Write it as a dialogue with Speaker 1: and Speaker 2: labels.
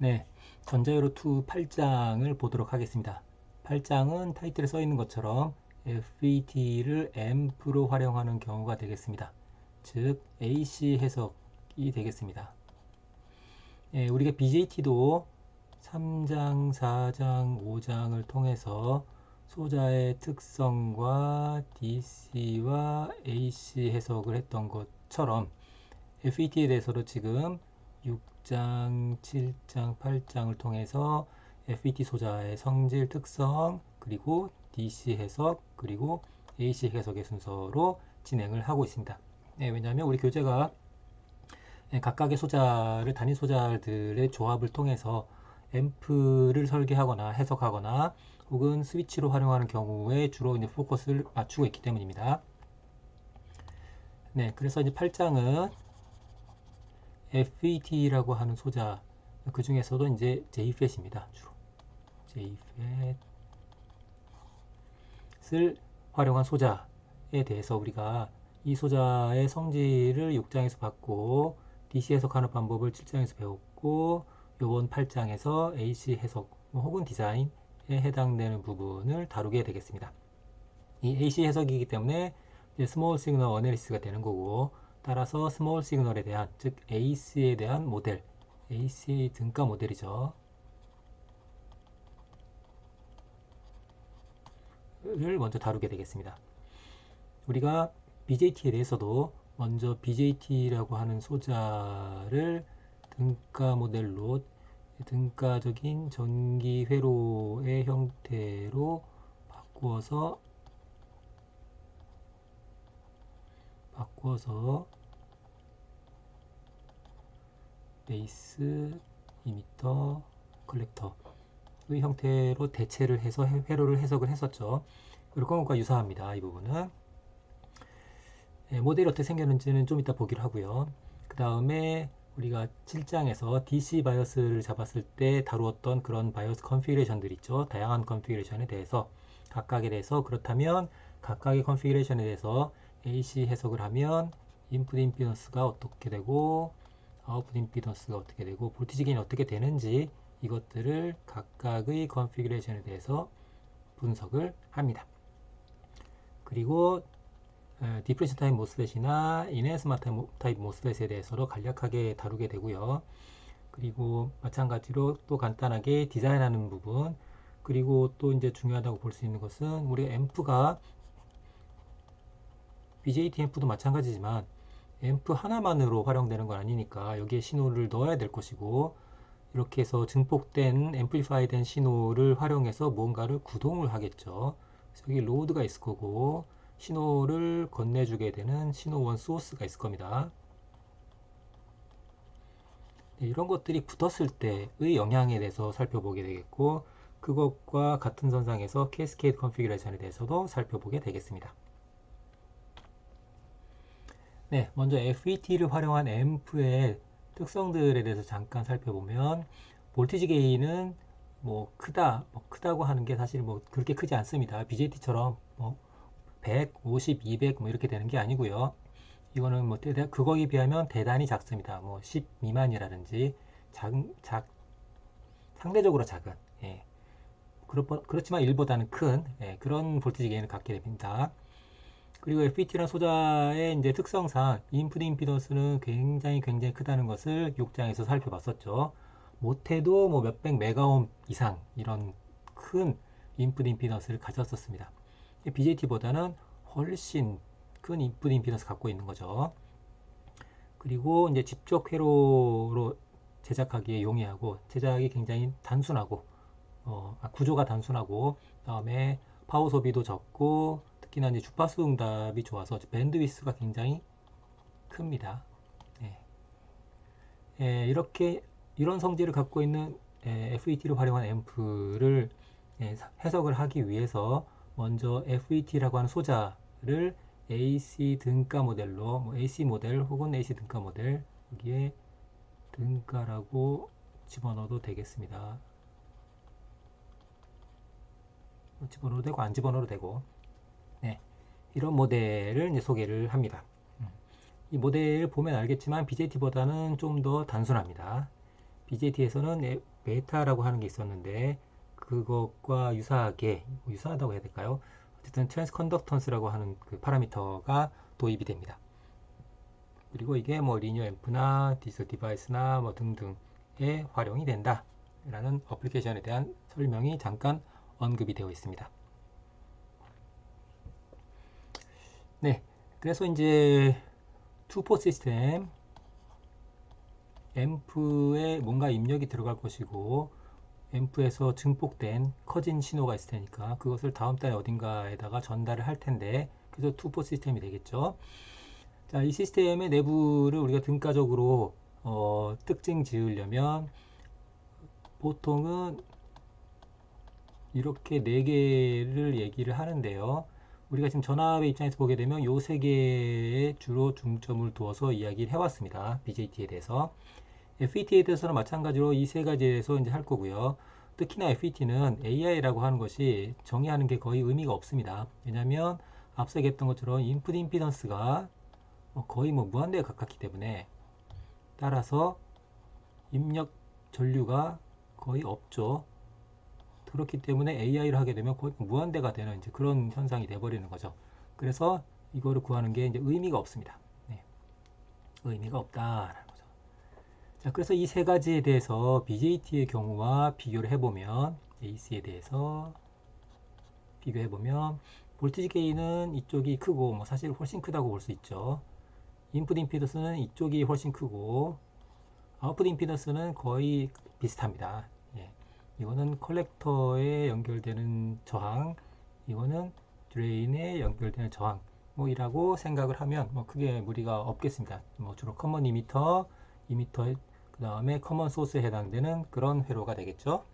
Speaker 1: 네, 전자요로2 8장을 보도록 하겠습니다. 8장은 타이틀에 써 있는 것처럼 FET를 AMP로 활용하는 경우가 되겠습니다. 즉, AC 해석이 되겠습니다. 예, 우리가 BJT도 3장, 4장, 5장을 통해서 소자의 특성과 DC와 AC 해석을 했던 것처럼 FET에 대해서도 지금 6장, 7장, 8장을 통해서 FET 소자의 성질 특성, 그리고 DC 해석, 그리고 AC 해석의 순서로 진행을 하고 있습니다. 네, 왜냐하면 우리 교재가 각각의 소자를 단위 소자들의 조합을 통해서 앰프를 설계하거나 해석하거나 혹은 스위치로 활용하는 경우에 주로 이제 포커스를 맞추고 있기 때문입니다. 네, 그래서 이제 8장은 FET라고 하는 소자 그 중에서도 이제 JFET입니다. 주로 JFET을 활용한 소자에 대해서 우리가 이 소자의 성질을 6장에서 받고 DC 해석하는 방법을 7장에서 배웠고 요번 8장에서 AC 해석 혹은 디자인에 해당되는 부분을 다루게 되겠습니다. 이 AC 해석이기 때문에 스몰 시그널 어널리스가 되는 거고 따라서 스몰 시그널에 대한 즉 AC에 대한 모델 AC 등가 모델이죠. 를 먼저 다루게 되겠습니다. 우리가 BJT에 대해서도 먼저 BJT라고 하는 소자를 등가 모델로 등가적인 전기 회로의 형태로 바꾸어서 바꾸어서 베이스, 이미터, 컬렉터의 형태로 대체를 해서 회로를 해석을 했었죠. 그리고 그것과 유사합니다. 이 부분은 네, 모델이 어떻게 생겼는지는 좀 이따 보기로 하고요. 그 다음에 우리가 7장에서 DC 바이어스를 잡았을 때 다루었던 그런 바이어스 컨피그레이션들 있죠. 다양한 컨피그레이션에 대해서 각각에 대해서 그렇다면 각각의 컨피그레이션에 대해서 AC 해석을 하면 인풋 임피던스가 어떻게 되고 아웃풋 임피던스가 어떻게 되고 볼티지 게인이 어떻게 되는지 이것들을 각각의 컨피그레이션에 대해서 분석을 합니다. 그리고 디프레션 타입 모스펫이나 이네스마 타입 모스펫에 대해서도 간략하게 다루게 되고요. 그리고 마찬가지로 또 간단하게 디자인하는 부분 그리고 또 이제 중요하다고 볼 수 있는 것은 우리 앰프가 BJT 앰프도 마찬가지지만 앰프 하나만으로 활용되는 건 아니니까 여기에 신호를 넣어야 될 것이고 이렇게 해서 증폭된 앰플리파이 된 신호를 활용해서 무언가를 구동을 하겠죠. 여기 로드가 있을 거고 신호를 건네주게 되는 신호원 소스가 있을 겁니다. 네, 이런 것들이 붙었을 때의 영향에 대해서 살펴보게 되겠고 그것과 같은 선상에서 캐스케이드 컨피그레이션에 대해서도 살펴보게 되겠습니다. 네, 먼저 FET를 활용한 앰프의 특성들에 대해서 잠깐 살펴보면 볼티지 게인은 뭐 크다, 뭐 크다고 하는 게 사실 뭐 그렇게 크지 않습니다. BJT처럼 뭐 100, 50, 200 뭐 이렇게 되는 게 아니고요. 이거는 뭐 그거에 비하면 대단히 작습니다. 뭐 10 미만이라든지 작, 작 상대적으로 작은 예. 그렇지만 1보다는 큰 예, 그런 볼티지 게인을 갖게 됩니다. 그리고 FET라는 소자의 이제 특성상 인풋 임피던스는 굉장히 굉장히 크다는 것을 6장에서 살펴봤었죠. 못해도 뭐 몇백 메가옴 이상 이런 큰 인풋 임피던스를 가졌었습니다. BJT보다는 훨씬 큰 인풋 임피던스 갖고 있는 거죠. 그리고 이제 직접 회로로 제작하기에 용이하고 제작이 굉장히 단순하고 어, 아, 구조가 단순하고 다음에 파워 소비도 적고 특히나 이제 주파수 응답이 좋아서 밴드위스가 굉장히 큽니다. 예. 예, 이렇게 이런 성질을 갖고 있는 예, FET를 활용한 앰프를 예, 해석을 하기 위해서 먼저 FET라고 하는 소자를 AC 등가 모델로 뭐 AC 모델 혹은 AC 등가 모델 여기에 등가라고 집어넣어도 되겠습니다. 집어넣어도 되고 안 집어넣어도 되고 네, 이런 모델을 이제 소개를 합니다. 음. 이 모델을 보면 알겠지만 BJT보다는 좀 더 단순합니다. BJT에서는 베타라고 하는 게 있었는데 그것과 유사하게 유사하다고 해야 될까요? 어쨌든 트랜스 컨덕턴스라고 하는 그 파라미터가 도입이 됩니다. 그리고 이게 뭐 리니어 앰프나 디지털 디바이스나 뭐 등등에 활용이 된다. 라는 어플리케이션에 대한 설명이 잠깐 언급이 되어 있습니다. 네. 그래서 이제 투포 시스템 앰프에 뭔가 입력이 들어갈 것이고 앰프에서 증폭된 커진 신호가 있을 테니까 그것을 다음 달에 어딘가에다가 전달을 할 텐데 그래서 투포 시스템이 되겠죠. 자, 이 시스템의 내부를 우리가 등가적으로 어, 특징 지으려면 보통은 이렇게 네 개를 얘기를 하는데요. 우리가 지금 전압의 입장에서 보게 되면 요 세 개에 주로 중점을 두어서 이야기를 해왔습니다. BJT에 대해서. FET에 대해서는 마찬가지로 이 세 가지에 대해서 이제 할 거고요. 특히나 FET는 AI라고 하는 것이 정의하는 게 거의 의미가 없습니다. 왜냐하면 앞서 얘기했던 것처럼 인풋 임피던스가 뭐 거의 뭐 무한대에 가깝기 때문에 따라서 입력 전류가 거의 없죠. 그렇기 때문에 AI를 하게 되면 거의 무한대가 되는 이제 그런 현상이 돼버리는 거죠. 그래서 이거를 구하는 게 이제 의미가 없습니다. 네. 의미가 없다라는 거죠. 자, 그래서 이 세 가지에 대해서 BJT의 경우와 비교를 해보면 AC에 대해서 비교해보면 볼티지 게인은 이쪽이 크고 뭐 사실 훨씬 크다고 볼 수 있죠. 인풋 임피던스는 이쪽이 훨씬 크고 아웃풋 임피던스는 거의 비슷합니다. 예. 이거는 컬렉터에 연결되는 저항, 이거는 드레인에 연결되는 저항, 뭐 이라고 생각을 하면 뭐 크게 무리가 없겠습니다. 뭐 주로 커먼 이미터, 이미터 그 다음에 커먼 소스에 해당되는 그런 회로가 되겠죠.